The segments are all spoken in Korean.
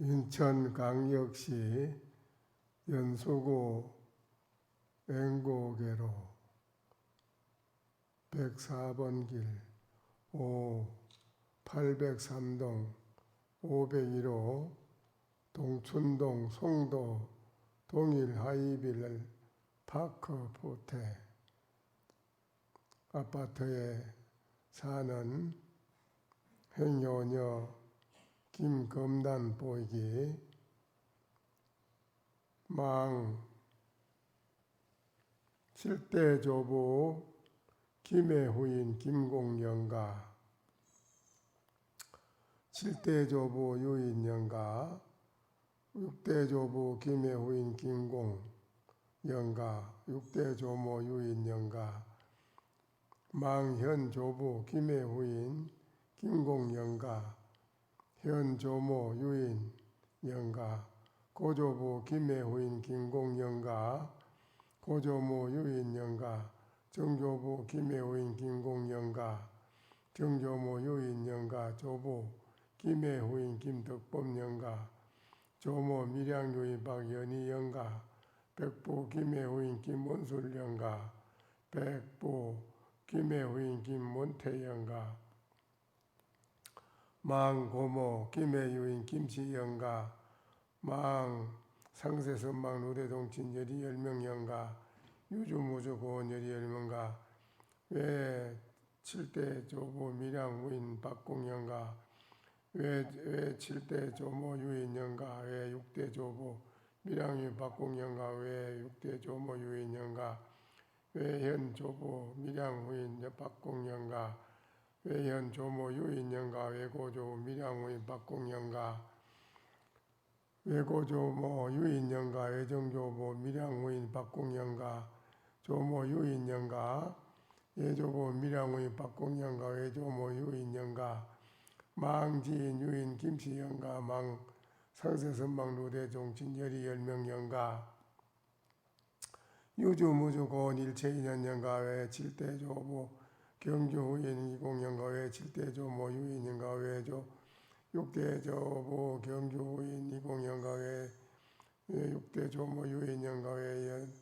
인천광역시 연수구 앵고계로 104번 길 5, 803동 501호 동춘동 송도 동일 하이빌 파크 포테 아파트에 사는 행여녀 김검단 보이기 망 칠대 조부 김해 후인 김공영가 칠대 조부 유인영가 육대 조부 김해 후인 김공영가 육대 조모 유인영가 망현 조부 김해 후인 김공영가 현 조모 유인 영가 고조부 김해 후인 김공 영가 고조모 유인 영가 정조부 김해 후인 김공 영가 정조모 유인 영가 조부 김해 후인 김덕범 영가 조모 밀양 유인 박연희 영가 백부 김해 후인 김원술 영가 백부 김해 후인 김mon태 영가 망고모 김해 유인 김씨 영가 망 상세선망 노대동 진열이 열명 영가 유주무주 고원 열이 열명가 외 칠대 조부 밀양 무인 박공 영가 외외 칠대 조모 유인 영가 외 육대 조부 밀양유 박공 영가 외 육대 조모 유인 영가 외현 조부 밀양 후인 박공 영가 외현 조모 유인 영가 외고조 밀양 후인 박공 영가 외고조모 유인영가 외정조모 밀양우인 박공영가 조모 유인영가 예조모 밀양우인 박공영가 외조모 유인영가 망지인 유인 김씨영가 망 상세선망 루대종 진열이 열명영가 유주무주 고원 일체인연영가 외 칠대조모 경주후인 이공영가 외 칠대조 모 유인영가 외조 육대 조모 경주인 이공영가회 육대 조 모 유인영가회 연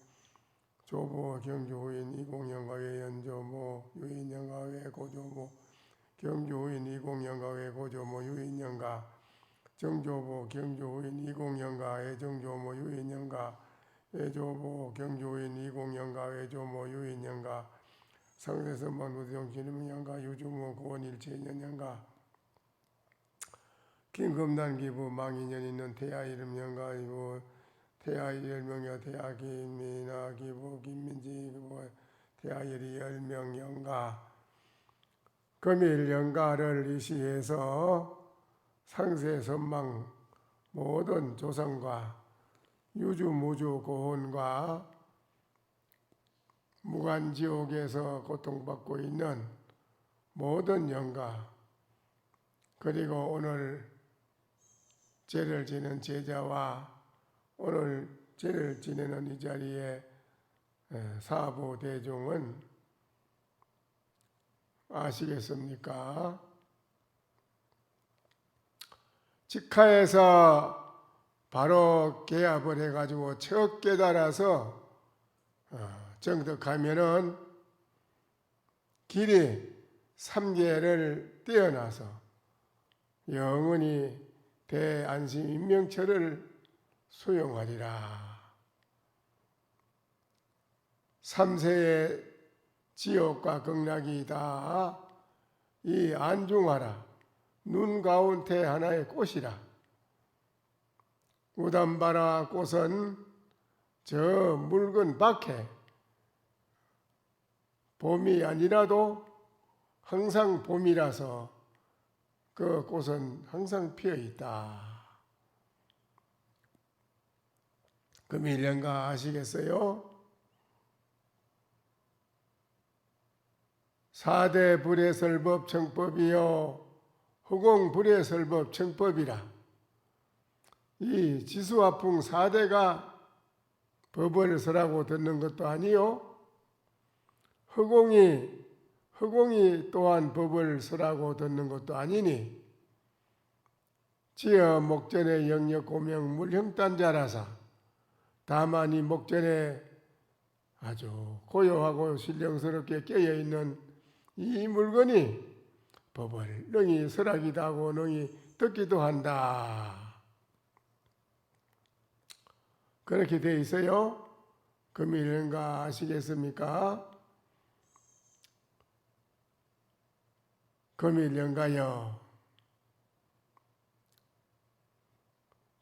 조모 경주인 이공영가회 연조모 유인영가회 고조모 경주인 이공영가회 고조모 유인영가 정조모 경주인 이공영가회 정조모 유인영가 외조모 경주인 이공영가 외조모 유인영가 상대선만 노대정 진명영가 유주모 고원 일체인연영가 김금단 기부 망인년 있는 태아 이름 영가 이부 태아 열명여 태아 김민아 기부 김민지 기부 태아 열이 열명 영가. 금일 영가를 이시해서 상세 선망 모든 조상과 유주 무주 고혼과 무간지옥에서 고통받고 있는 모든 영가 그리고 오늘 죄를 지는 제자와 오늘 죄를 지내는 이 자리에 사부 대중은 아시겠습니까? 직하에서 바로 개합을 해가지고 첫 깨달아서 어, 정득하면은 길이 삼계를 떼어나서 영원히 대안심 인명처를 수용하리라. 삼세의 지옥과 극락이 다 이 안중하라. 눈 가운데 하나의 꽃이라. 우담바라 꽃은 저 묽은 밖에 봄이 아니라도 항상 봄이라서 그 꽃은 항상 피어 있다. 금일 연가 아시겠어요? 사대 불의 설법 청법이요 허공 불의 설법 청법이라 이 지수화풍 사대가 법을 서라고 듣는 것도 아니요 허공이 허공이 또한 법을 서라고 듣는 것도 아니니 지어 목전에 영역 고명 물형단자라사 다만 이 목전에 아주 고요하고 신령스럽게 깨어 있는 이 물건이 법을 능히 설하기도 하고 능히 듣기도 한다. 그렇게 돼 있어요. 금일인가 아시겠습니까? 금일연가여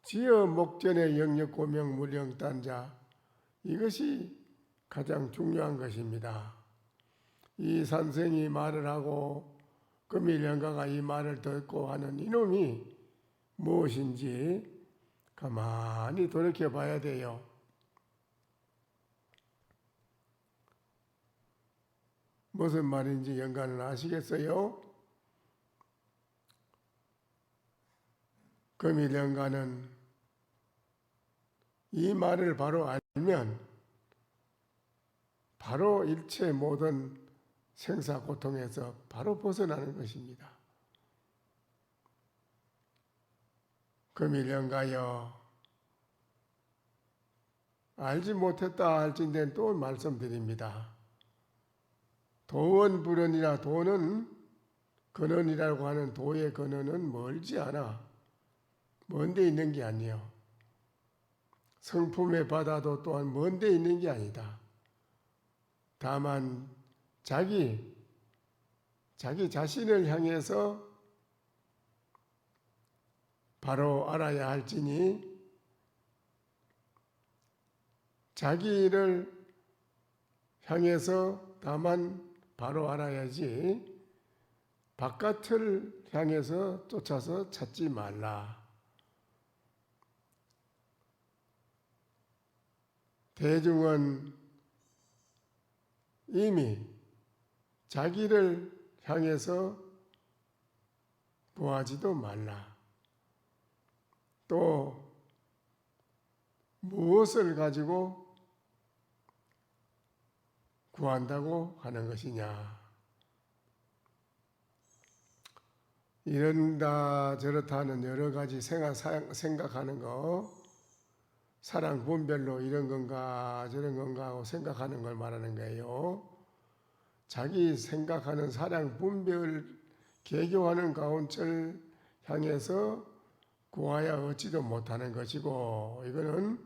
지어 목전의 영역 고명 물령단자 이것이 가장 중요한 것입니다. 이 선생이 말을 하고 금일연가가 이 말을 듣고 하는 이놈이 무엇인지 가만히 돌이켜 봐야 돼요. 무슨 말인지 연관을 아시겠어요? 금일연가는 이 말을 바로 알면 바로 일체 모든 생사 고통에서 바로 벗어나는 것입니다. 금일연가여 알지 못했다 할진된 또 말씀드립니다. 도원불언이라 도는 근원이라고 하는 도의 근원은 멀지 않아 먼데 있는 게 아니에요. 성품의 바다도 또한 먼데 있는 게 아니다. 다만 자기 자기 자신을 향해서 바로 알아야 할지니 자기를 향해서 다만 바로 알아야지 바깥을 향해서 쫓아서 찾지 말라. 대중은 이미 자기를 향해서 보하지도 말라. 또 무엇을 가지고 구한다고 하는 것이냐. 이런다 저렇다 하는 여러 가지 생각, 생각하는 거 사랑 분별로 이런 건가 저런 건가 하고 생각하는 걸 말하는 거예요. 자기 생각하는 사랑 분별 개교하는 가운데를 향해서 구하야 얻지도 못하는 것이고 이거는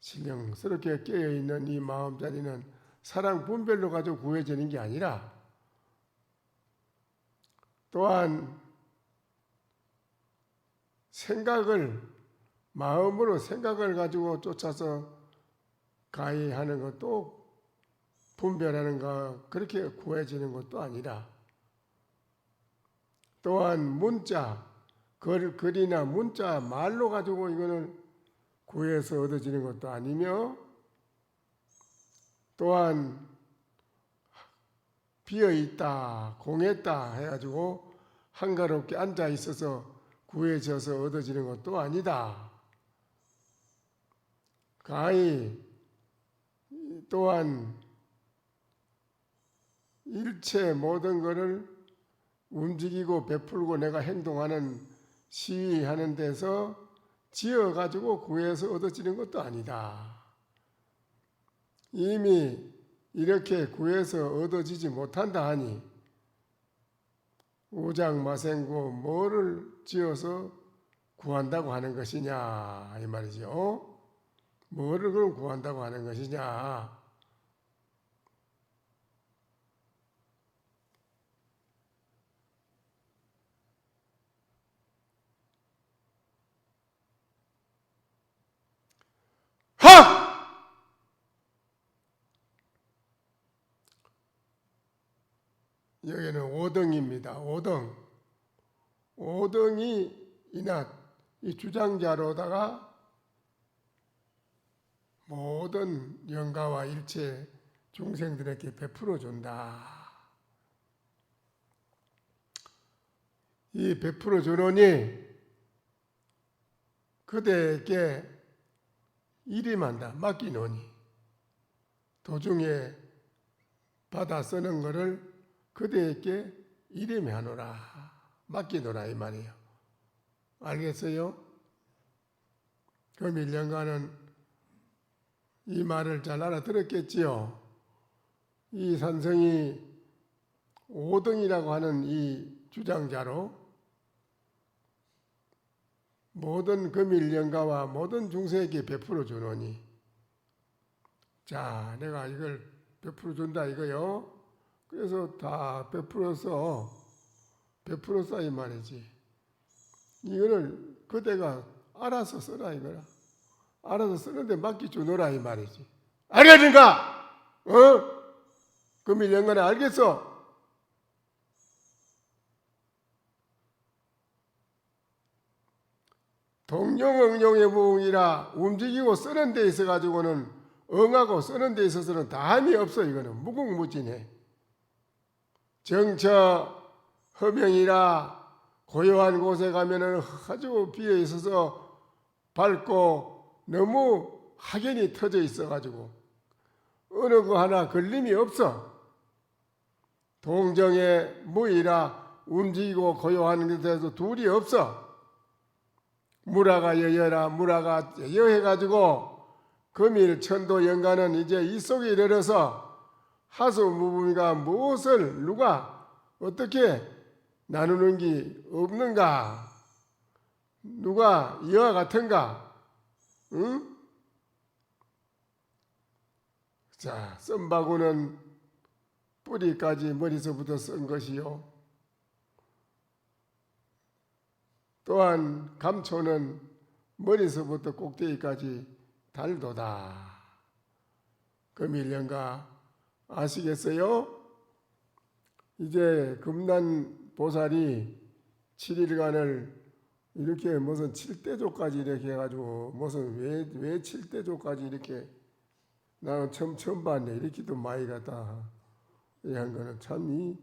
신령스럽게 깨어 있는 이 마음 자리는 사랑 분별로 가지고 구해지는 게 아니라 또한 생각을 마음으로 생각을 가지고 쫓아서 가해하는 것도 분별하는 것 그렇게 구해지는 것도 아니라 또한 문자 글, 글이나 문자 말로 가지고 이거는 구해서 얻어지는 것도 아니며 또한 비어 있다 공했다 해가지고 한가롭게 앉아 있어서 구해져서 얻어지는 것도 아니다. 가히 또한 일체 모든 것을 움직이고 베풀고 내가 행동하는 시위하는 데서 지어 가지고 구해서 얻어지는 것도 아니다. 이미 이렇게 구해서 얻어지지 못한다 하니 우장마생고 뭐를 지어서 구한다고 하는 것이냐 이 말이죠. 뭐를 그럼 구한다고 하는 것이냐? 하! 여기는 5등입니다. 5등. 5등이 이낮 이 주장자로다가 모든 영가와 일체 중생들에게 베풀어 준다. 이 베풀어 주노니 그대에게 일임한다. 맡기노니 도중에 받아 쓰는 것을 그대에게 일임하노라. 맡기노라 이 말이에요. 알겠어요? 그 밀령가는 이 말을 잘 알아들었겠지요. 이 산성이 5등이라고 하는 이 주장자로 모든 금일령가와 모든 중세에게 베풀어 주노니 자 내가 이걸 베풀어 준다 이거요. 그래서 다 베풀어서 베풀어서 이 말이지. 이거를 그대가 알아서 써라 이거라. 알아서 쓰는데 맡기 주노라 이 말이지. 알겠는가? 어? 금일 연간에 알겠어? 동용응용의 부흥이라 움직이고 쓰는 데 있어 가지고는 응하고 쓰는 데 있어서는 다함이 없어 이거는 무궁무진해. 정처 허명이라 고요한 곳에 가면은 아주 비어 있어서 밝고 너무 확연히 터져 있어 가지고 어느 거 하나 걸림이 없어. 동정의 무이라 움직이고 고요한 곳에서 둘이 없어. 무라가 여여라 무라가 여여해가지고 금일 천도 연간은 이제 이 속에 이르러서 하수 무분이가 무엇을 누가 어떻게 나누는 게 없는가? 누가 이와 같은가? 응? 자, 썸바구는 뿌리까지 머리서부터 쓴 것이요. 또한 감초는 머리서부터 꼭대기까지 달도다. 금일령가 아시겠어요? 이제 금난 보살이 7일간을 이렇게 무슨 7대조까지 이렇게 해가지고 무슨 왜, 왜 7대조까지 이렇게 나는 처음, 처음 봤네. 이렇게도 많이 갔다. 이한 거는 참 이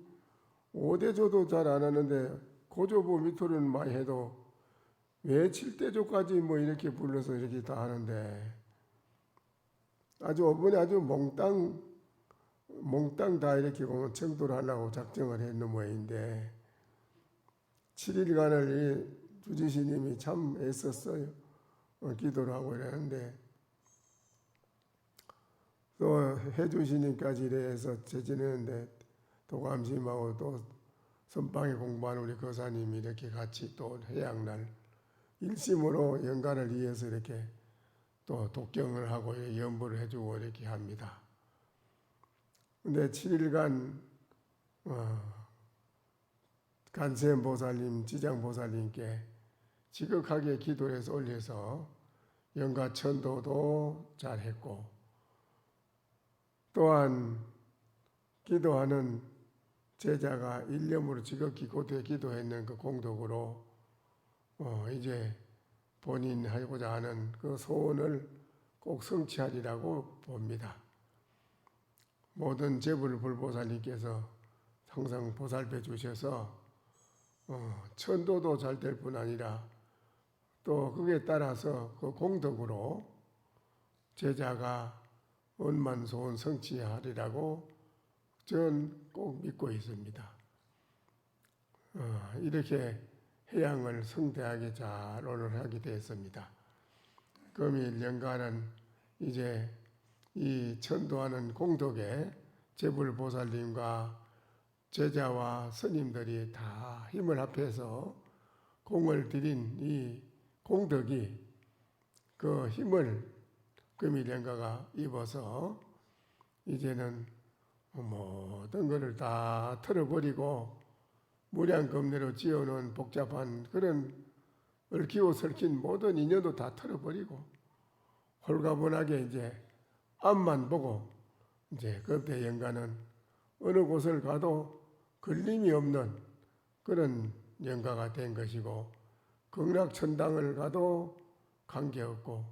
5대조도 잘 안 하는데 고조부 밑으로는 많이 해도 왜 7대조까지 뭐 이렇게 불러서 이렇게 다 하는데 아주 어머니 아주 몽땅 몽땅 다 이렇게 공원 청도를 하려고 작정을 했는 모양인데 7일간을 이 주지시님이 참 애썼어요. 어, 기도를 하고 이러는데 또 해주시님까지 이래서 제지내는데 도감심하고 또 선방에 공부하는 우리 거사님이 이렇게 같이 또 해양날 일심으로 연간을 위해서 이렇게 또 독경을 하고 연보를 해주고 이렇게 합니다. 근데 7일간 어, 간세음 보살님, 지장 보살님께 지극하게 기도를 해서 올려서 연가 천도도 잘했고 또한 기도하는 제자가 일념으로 지극히 고대 기도했는 그 공덕으로 어, 이제 본인 하고자 하는 그 소원을 꼭 성취하리라고 봅니다. 모든 재불 불보살님께서 항상 보살펴 주셔서 어, 천도도 잘 될 뿐 아니라 또 그에 따라서 그 공덕으로 제자가 원만 소원 성취하리라고 전 꼭 믿고 있습니다. 어, 이렇게 해양을 성대하게 잘 오늘 하게 되었습니다. 금일 연가는 이제 이 천도하는 공덕에 제불보살님과 제자와 스님들이 다 힘을 합해서 공을 들인 이 공덕이 그 힘을 금일연가가 입어서 이제는 모든 것을 다 털어버리고 무량겁내로 지어놓은 복잡한 그런 얽히고 설킨 모든 인연도 다 털어버리고 홀가분하게 이제 앞만 보고 이제 그때 영가는 어느 곳을 가도 걸림이 없는 그런 영가가 된 것이고 극락천당을 가도 관계없고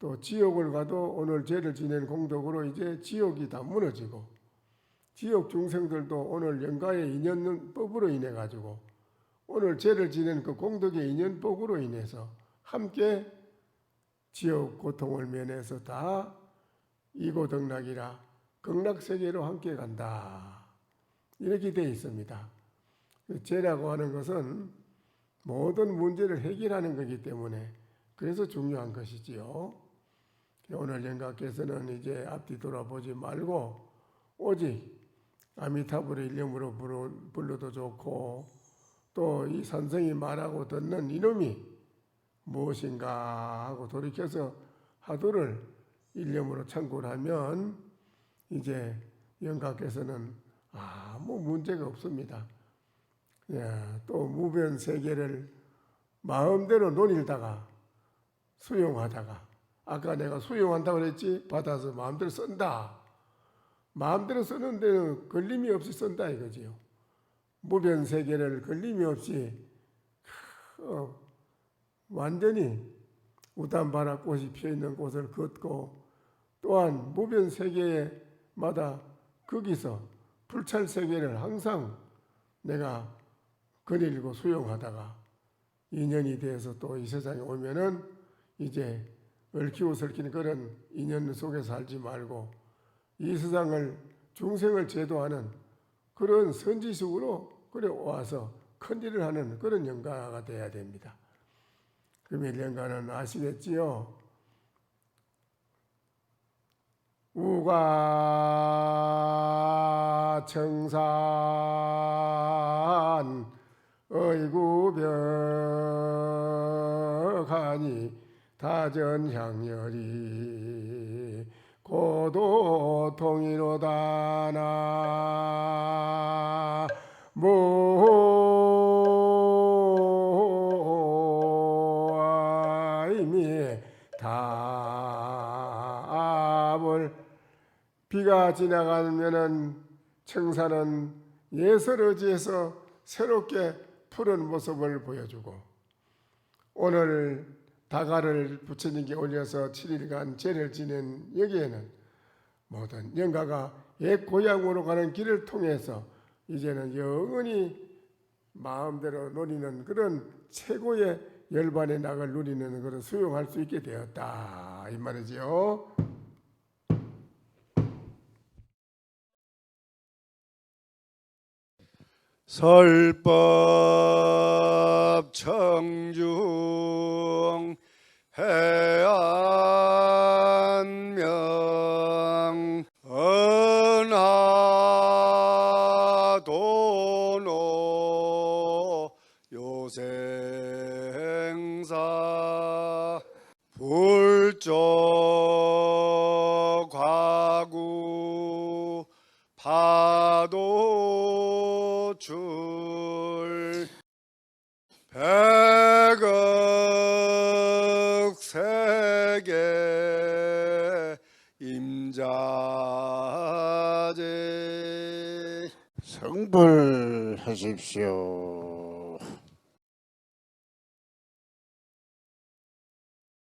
또 지옥을 가도 오늘 죄를 지낸 공덕으로 이제 지옥이 다 무너지고 지옥 중생들도 오늘 영가의 인연법으로 인해 가지고 오늘 죄를 지낸 그 공덕의 인연법으로 인해서 함께 지옥 고통을 면해서 다 이고덕락이라 극락 세계로 함께 간다. 이렇게 되어 있습니다. 죄라고 하는 것은 모든 문제를 해결하는 거기 때문에 그래서 중요한 것이지요. 오늘 영가께서는 이제 앞뒤 돌아보지 말고 오직 아미타불의 이름으로 불러도 좋고 또 이 산성이 말하고 듣는 이놈이 무엇인가 하고 돌이켜서 하도를 일념으로 참고를 하면 이제 영가께서는 아무 문제가 없습니다. 예, 또 무변 세계를 마음대로 논일다가 수용하다가 아까 내가 수용한다고 그랬지 받아서 마음대로 쓴다. 마음대로 쓰는 데는 걸림이 없이 쓴다 이거지요. 무변 세계를 걸림이 없이 어, 완전히 우단바라 꽃이 피어 있는 곳을 걷고 또한 무변 세계마다 거기서 불찰 세계를 항상 내가 거닐고 수용하다가 인연이 돼서 또 이 세상에 오면은 이제 얽히고 설키는 그런 인연 속에 살지 말고 이 세상을 중생을 제도하는 그런 선지식으로 그래 와서 큰 일을 하는 그런 영가가 돼야 됩니다. 금일 영가는 아시겠지요? 우가 청산 어이구 벽하니 다전향열이 고도 통이로다나 모아이미 답을 비가 지나가면은 청사는 예설어지에서 새롭게 푸른 모습을 보여주고 오늘 다가를 부처님께 올려서 7일간 제를 지낸 여기에는 모든 영가가 옛 고향으로 가는 길을 통해서 이제는 영원히 마음대로 누리는 그런 최고의 열반의 낙을 누리는 그런 수용할 수 있게 되었다 이 말이지요. 설법 청중 해안명 은하도노 요생사 성불하십시오.